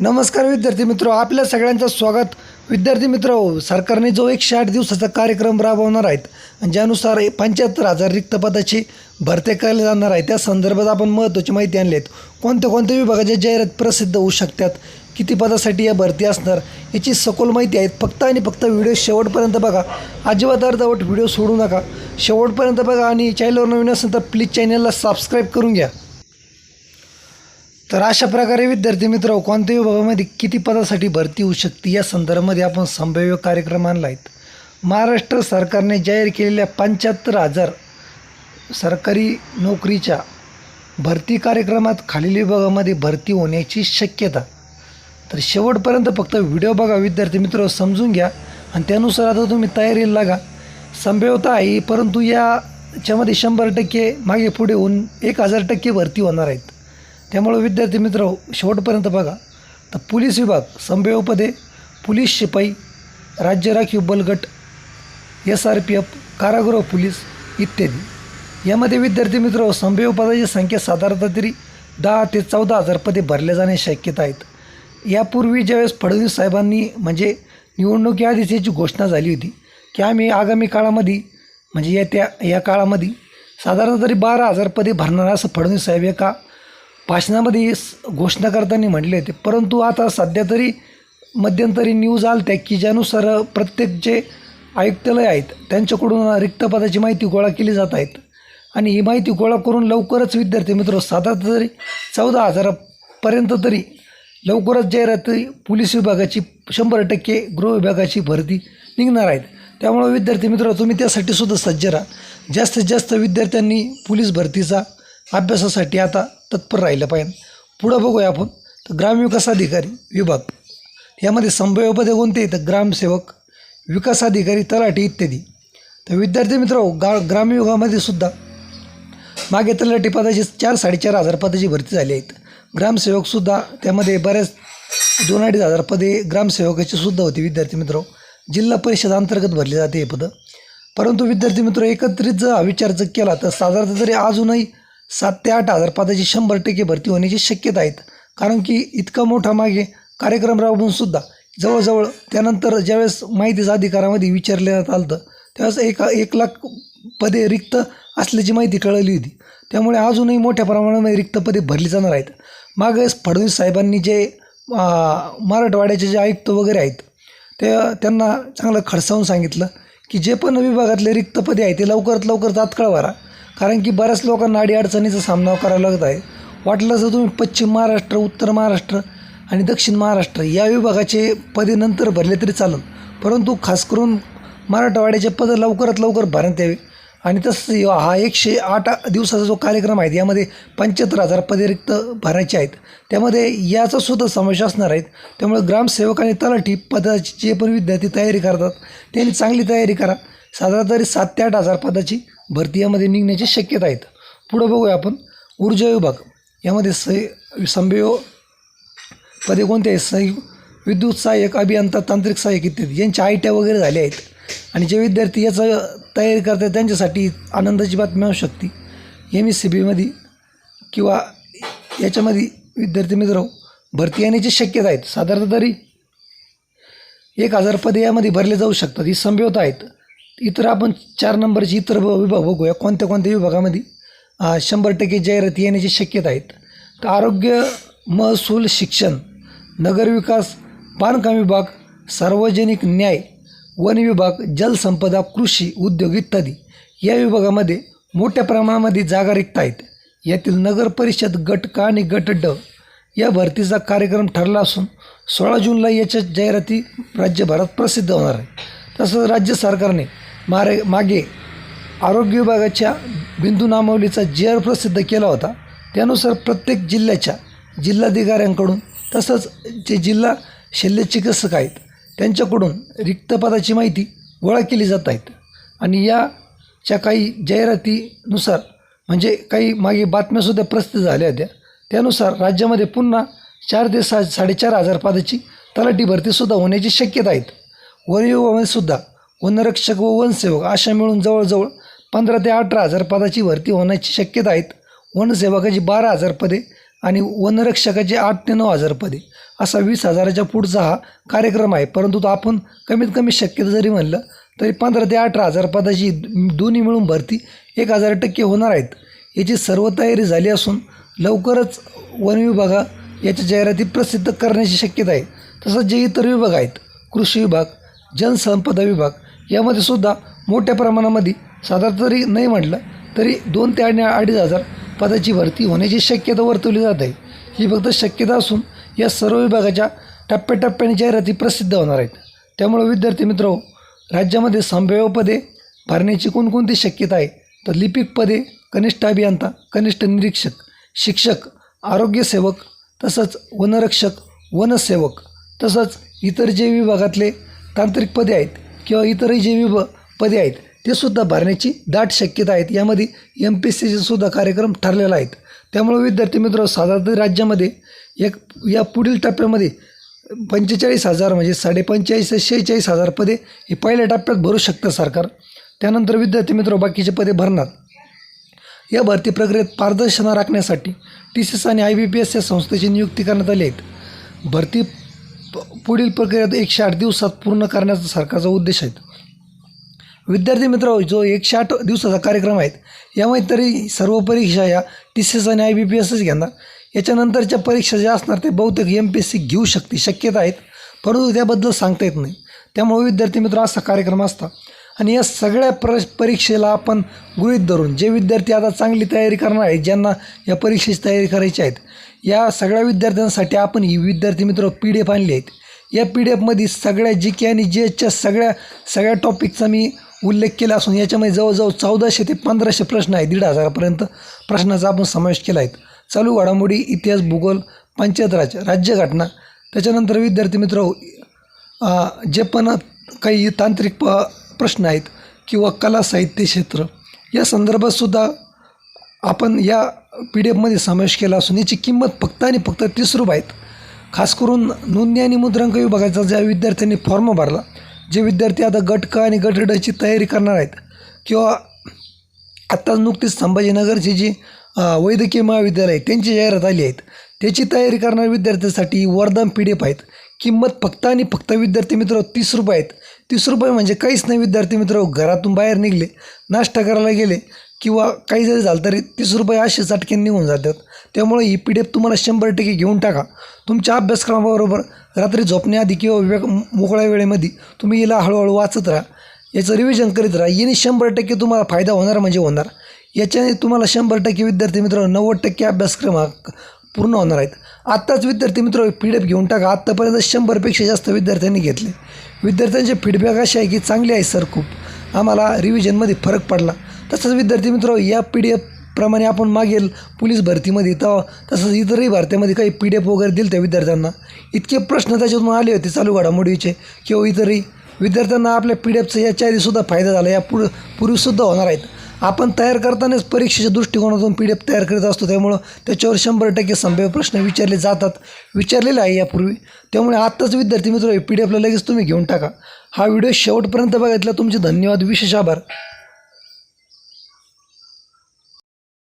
नमस्कार विद्यार्थी मित्र आपल्या सगळ्यांचं स्वागत. विद्यार्थी मित्र सरकारने जो एकशे आठ दिवसाचा कार्यक्रम राबवणार आहेत ज्यानुसार पंच्याहत्तर हजार रिक्त पदाची भरती केली जाणार आहे त्या संदर्भात आपण महत्त्वाची माहिती आणली आहेत कोणत्या कोणत्या विभागाच्या जाहिरात प्रसिद्ध होऊ शकतात किती पदासाठी या भरती असणार याची सखोल माहिती आहेत फक्त आणि फक्त व्हिडिओ शेवटपर्यंत बघा. अजिबात अर्धवट व्हिडिओ सोडू नका. शेवटपर्यंत बघा आणि चॅनलवर नवीन असेल तर प्लीज चॅनलला सबस्क्राईब करून घ्या. तर अशा प्रकारे विद्यार्थी मित्र कोणत्याही विभागामध्ये किती पदासाठी भरती होऊ शकते या संदर्भामध्ये आपण संभाव्य कार्यक्रम आणला आहेत महाराष्ट्र सरकारने जाहीर केलेल्या पंच्याहत्तर हजार सरकारी नोकरीच्या भरती कार्यक्रमात खालील विभागामध्ये भरती होण्याची शक्यता. तर शेवटपर्यंत फक्त व्हिडिओ बघा विद्यार्थी मित्र समजून घ्या आणि त्यानुसार आता तुम्ही तयारीला लागा. संभाव्यता आहे परंतु याच्यामध्ये शंभर टक्के मागे पुढे होऊन एक हजार टक्के भरती होणार आहेत. त्यामुळं विद्यार्थी मित्र शेवटपर्यंत बघा. तर पोलीस विभाग संभाव्य पोलीस शिपाई राज्य राखीव बलगट एस आर पी एफ कारागृह पोलीस इत्यादी. यामध्ये विद्यार्थी मित्र संभाव्य संख्या साधारणतः तरी दहा ते चौदा हजार पदे भरले जाण्याची शक्यता आहेत. यापूर्वी ज्यावेळेस फडणवीस साहेबांनी म्हणजे निवडणुकीआधीच याची घोषणा झाली होती की आम्ही आगामी काळामध्ये म्हणजे येत्या या काळामध्ये साधारणतरी बारा हजार पदे भरणार असं फडणवीस साहेब एका भाषणामध्ये घोषणा करताना म्हटले होते. परंतु आता सध्या तरी मध्यंतरी न्यूज आलत्या की ज्यानुसार प्रत्येक जे आयुक्तालय आहेत त्यांच्याकडून रिक्त पदाची माहिती गोळा केली जात आहेत. आणि ही माहिती गोळा करून लवकरच विद्यार्थी मित्र साधारण तरी चौदा हजारापर्यंत तरी लवकरच जाहिरात पोलीस विभागाची शंभर टक्के गृह विभागाची भरती निघणार आहेत. त्यामुळे विद्यार्थी मित्र तुम्ही त्यासाठी सुद्धा सज्ज राहा. जास्तीत जास्त विद्यार्थ्यांनी पोलीस भरतीचा अभ्यासासाठी आता तत्पर राहिलं पाहिजे. पुढं बघूया आपण. तर ग्रामविकास अधिकारी विभाग. यामध्ये संभाव्य पदे कोणते तर ग्रामसेवक विकास अधिकारी तलाठी इत्यादी. तर विद्यार्थी मित्र गा ग्रामविभागामध्ये सुद्धा मागे तलाठी पदाची चार साडेचार हजार पदाची भरती झाली आहेत. ग्रामसेवकसुद्धा त्यामध्ये बऱ्याच दोन अडीच हजार पदे ग्रामसेवकाची सुद्धा होती विद्यार्थी मित्र जिल्हा परिषद अंतर्गत भरली जाते हे पदं. परंतु विद्यार्थी मित्र एकत्रित जर विचार जर केला तर साधारणतः तरी अजूनही सात ते आठ हजार पदाची शंभर टक्के भरती होण्याची शक्यता आहेत. कारण की इतका मोठा मागे कार्यक्रम राबवूनसुद्धा जवळजवळ त्यानंतर ज्यावेळेस माहितीचा अधिकारामध्ये विचारण्यात आलं होतं त्यावेळेस एक एक लाख पदे रिक्त असल्याची माहिती कळली होती. त्यामुळे अजूनही मोठ्या प्रमाणामध्ये रिक्त पदे भरली जाणार आहेत. मागेच फडणवीस साहेबांनी जे मराठवाड्याचे जे आयुक्त वगैरे आहेत ते त्यांना चांगलं खडसावून सांगितलं की जे पण विभागातले रिक्त पदे आहेत ते लवकरात लवकर तात्काळ भरा. कारण की बऱ्याच लोकांना अडीअडचणीचा सामना करावा लागत आहे. वाटलं जर तुम्ही पश्चिम महाराष्ट्र उत्तर महाराष्ट्र आणि दक्षिण महाराष्ट्र या विभागाचे पदे नंतर भरले तरी चालेल. परंतु खास करून मराठवाड्याचे पदं लवकरात लवकर भरण्यात यावे. आणि तसंच हा एकशे आठ दिवसाचा जो कार्यक्रम आहे यामध्ये पंच्याहत्तर हजार पदे रिक्त भरायचे आहेत. त्यामध्ये याचा सुद्धा समावेश असणार आहेत त्यामुळे ग्रामसेवक आणि तलाठी पदाची जे पण विद्यार्थी तयारी करतात त्यांनी चांगली तयारी करा. साधारण तरी सात ते आठ हजार पदाची भरतीयामध्ये निघण्याची शक्यता आहेत. पुढं बघूया आपण. ऊर्जा विभाग. यामध्ये स संभाव्य पदे कोणते आहेत? सही विद्युत सहाय्यक अभियंता तांत्रिक सहाय्यक इत्यादी. यांच्या आय टी वगैरे झाले आहेत. आणि जे विद्यार्थी याचं तयारी करतात त्यांच्यासाठी आनंदाची बातमी असू शकते. एम एस सी बीमध्ये किंवा याच्यामध्ये विद्यार्थी मित्र भरती येण्याची शक्यता आहेत. साधारणतः तरी एक हजार पदे यामध्ये भरले जाऊ शकतात. ही संभवता आहेत. इतर आपण चार नंबरचे इतर ब- विभाग बघूया. कोणत्या कोणत्या विभागामध्ये? शंभर टक्के जाहिराती येण्याची शक्यता आहेत. तर आरोग्य महसूल शिक्षण नगरविकास बांधकाम विभाग सार्वजनिक न्याय वन विभाग जलसंपदा कृषी उद्योग इत्यादी या विभागामध्ये मोठ्या प्रमाणामध्ये जागा रिक्त आहेत. यातील नगर परिषद गट का आणि गट ड या भरतीचा कार्यक्रम ठरला असून सोळा जूनला याच्या जाहिराती राज्यभरात प्रसिद्ध होणार आहे. तसंच राज्य सरकारने मारे मागे आरोग्य विभागाच्या बिंदू नामावलीचा जी आर प्रसिद्ध केला होता त्यानुसार प्रत्येक जिल्ह्याच्या जिल्हाधिकाऱ्यांकडून तसंच जे जिल्हा शल्यचिकित्सक आहेत त्यांच्याकडून रिक्त पदाची माहिती गोळा केली जात आहेत. आणि याच्या काही जाहिरातीनुसार म्हणजे काही मागे बातम्यासुद्धा प्रसिद्ध झाल्या होत्या. त्यानुसार राज्यामध्ये पुन्हा चार ते सा साडेचार हजार पदाची तलाठी भरतीसुद्धा होण्याची शक्यता आहेत. वन सुद्धा वनरक्षक व वनसेवक अशा मिळून जवळजवळ पंधरा ते अठरा हजार पदाची भरती होण्याची शक्यता आहेत. वनसेवकाची बारा हजार पदे आणि वनरक्षकाचे आठ ते नऊ हजार पदे. असा वीस हजाराच्या पुढचा हा कार्यक्रम आहे. परंतु तो आपण कमीत कमी शक्यता जरी म्हणलं तरी पंधरा ते अठरा हजार पदाची दोन्ही मिळून भरती एक हजार टक्के होणार आहेत. याची सर्व तयारी झाली असून लवकरच वन विभागा याच्या जाहिराती प्रसिद्ध करण्याची शक्यता आहे. तसंच जे इतर विभाग आहेत कृषी विभाग जलसंपदा विभाग यामध्ये सुद्धा मोठ्या प्रमाणामध्ये साधारण तरी नाही म्हटलं तरी दोन ते आणि अडीच हजार पदाची भरती होण्याची शक्यता वर्तवली जात आहे. ही फक्त शक्यता असून या सर्व विभागाच्या टप्प्याटप्प्याने जाहिराती प्रसिद्ध होणार आहेत. त्यामुळे विद्यार्थी मित्र राज्यामध्ये संभाव्य पदे भरण्याची कोणकोणती शक्यता आहे? तर लिपिक पदे कनिष्ठ अभियंता कनिष्ठ निरीक्षक शिक्षक आरोग्यसेवक तसंच वनरक्षक वनसेवक तसंच इतर जे विभागातले तांत्रिक पदे आहेत किंवा इतरही जे विभ पदे आहेत ते सुद्धा भरण्याची दाट शक्यता आहेत. यामध्ये एम पी एस सीचे सुद्धा कार्यक्रम ठरलेला आहेत. त्यामुळे विद्यार्थी मित्र साधारण राज्यामध्ये एक या पुढील टप्प्यामध्ये पंचेचाळीस हजार म्हणजे साडेपंचेचाळीस ते शेहेचाळीस हजार पदे हे पहिल्या टप्प्यात भरू शकतं सरकार. त्यानंतर विद्यार्थी मित्र बाकीचे पदे भरणार. या भरती प्रक्रियेत पारदर्शना राखण्यासाठी टी सी एस आणि आय बी पी एस या संस्थेची नियुक्ती करण्यात आली आहेत भरती पुढील प्रक्रियेत एकशे आठ दिवसात पूर्ण करण्याचा सरकारचा उद्देश आहे विद्यार्थी मित्र जो एकशे आठ दिवसाचा कार्यक्रम आहे यामध्ये तरी सर्व परीक्षा या टी सी एस आणि आय बी पी एसच घेणार. याच्यानंतरच्या परीक्षा ज्या असणार ते बहुतेक एम पी एस सी घेऊ शकते शक्यता आहेत परंतु त्याबद्दल सांगता येत नाही. त्यामुळे विद्यार्थी मित्र असा कार्यक्रम असता. आणि या सगळ्या प्र परीक्षेला आपण गृहीत धरून जे विद्यार्थी आता चांगली तयारी करणार आहेत ज्यांना या परीक्षेची तयारी करायची आहेत या सगळ्या विद्यार्थ्यांसाठी आपण ही विद्यार्थी मित्र पी डी एफ आणली आहेत. या पी डी एफमध्ये सगळ्या जी के आणि जी एचच्या सगळ्या सगळ्या टॉपिकचा मी उल्लेख केला असून याच्यामध्ये जवळजवळ चौदाशे ते पंधराशे प्रश्न आहेत दीड हजारापर्यंत प्रश्नाचा आपण समावेश केला आहे. चालू घडामोडी इतिहास भूगोल पंचायत राज राज्यघटना त्याच्यानंतर विद्यार्थी मित्र जे पण काही तांत्रिक प प्रश्न आहेत किंवा कला साहित्य क्षेत्र या संदर्भातसुद्धा आपण या पी डी एफमध्ये समावेश केला असून याची किंमत फक्त आणि फक्त तीस रुपये आहेत. खास करून नोंदणी आणि मुद्रांक विभागाचा ज्या विद्यार्थ्यांनी फॉर्म भरला जे विद्यार्थी आता गट क आणि गट डची तयारी करणार आहेत किंवा आत्ताच नुकतीच संभाजीनगरची जी वैद्यकीय महाविद्यालय आहे, त्यांची जाहिरात आली आहेत. त्याची तयारी करणाऱ्या विद्यार्थ्यांसाठी वरदान पी डी एफ आहेत. किंमत फक्त आणि फक्त विद्यार्थी मित्र तीस रुपये आहेत. तीस रुपये म्हणजे काहीच नाही. विद्यार्थी मित्र घरातून बाहेर निघले नाश्ता करायला गेले किंवा काही जरी झालं तरी तीस रुपये असे चटके निघून जातात. त्यामुळे ही पी डी एफ तुम्हाला शंभर टक्के घेऊन टाका. तुमच्या अभ्यासक्रमाबरोबर रात्री झोपण्याआधी किंवा वेग मोकळ्या वेळेमध्ये तुम्ही हिला हळूहळू वाचत राहा. याचं रिव्हिजन करीत राहा. याने शंभर टक्के तुम्हाला फायदा होणार म्हणजे होणार. याच्याने तुम्हाला शंभर टक्के विद्यार्थी मित्र नव्वद टक्के अभ्यासक्रम पूर्ण होणार आहेत. आत्ताच विद्यार्थी मित्र पी डी एफ घेऊन टाका. आत्तापर्यंत शंभरपेक्षा जास्त विद्यार्थ्यांनी घेतले. विद्यार्थ्यांचे फीडबॅक असे आहे की चांगले आहे सर खूप. आम्हाला रिव्हिजनमध्ये फरक पडला. तसंच विद्यार्थी मित्र या पी डी एफप्रमाणे आपण मागेल पोलीस भरतीमध्ये. तेव्हा तसंच इतरही भारतीमध्ये काही पी डी एफ वगैरे दिले त्या विद्यार्थ्यांना. इतके प्रश्न त्याच्यातून आले होते चालू घडामोडीचे. किंवा इतरही. विद्यार्थ्यांना आपल्या पी डी एफचा याच्या आधीसुद्धा फायदा झाला. या पु पूर्वीसुद्धा होणार आहेत. आपण तयार करतानाच परीक्षेच्या दृष्टिकोनातून पी डी एफ तयार करीत असतो. त्यामुळं त्याच्यावर शंभर टक्के संभाव्य प्रश्न विचारले जातात. विचारलेले आहे यापूर्वी. त्यामुळे आत्ताच विद्यार्थी मित्र पी डी एफला लगेच तुम्ही घेऊन टाका. हा व्हिडिओ शेवटपर्यंत बघितला तुमचे धन्यवाद. विशेष आभार.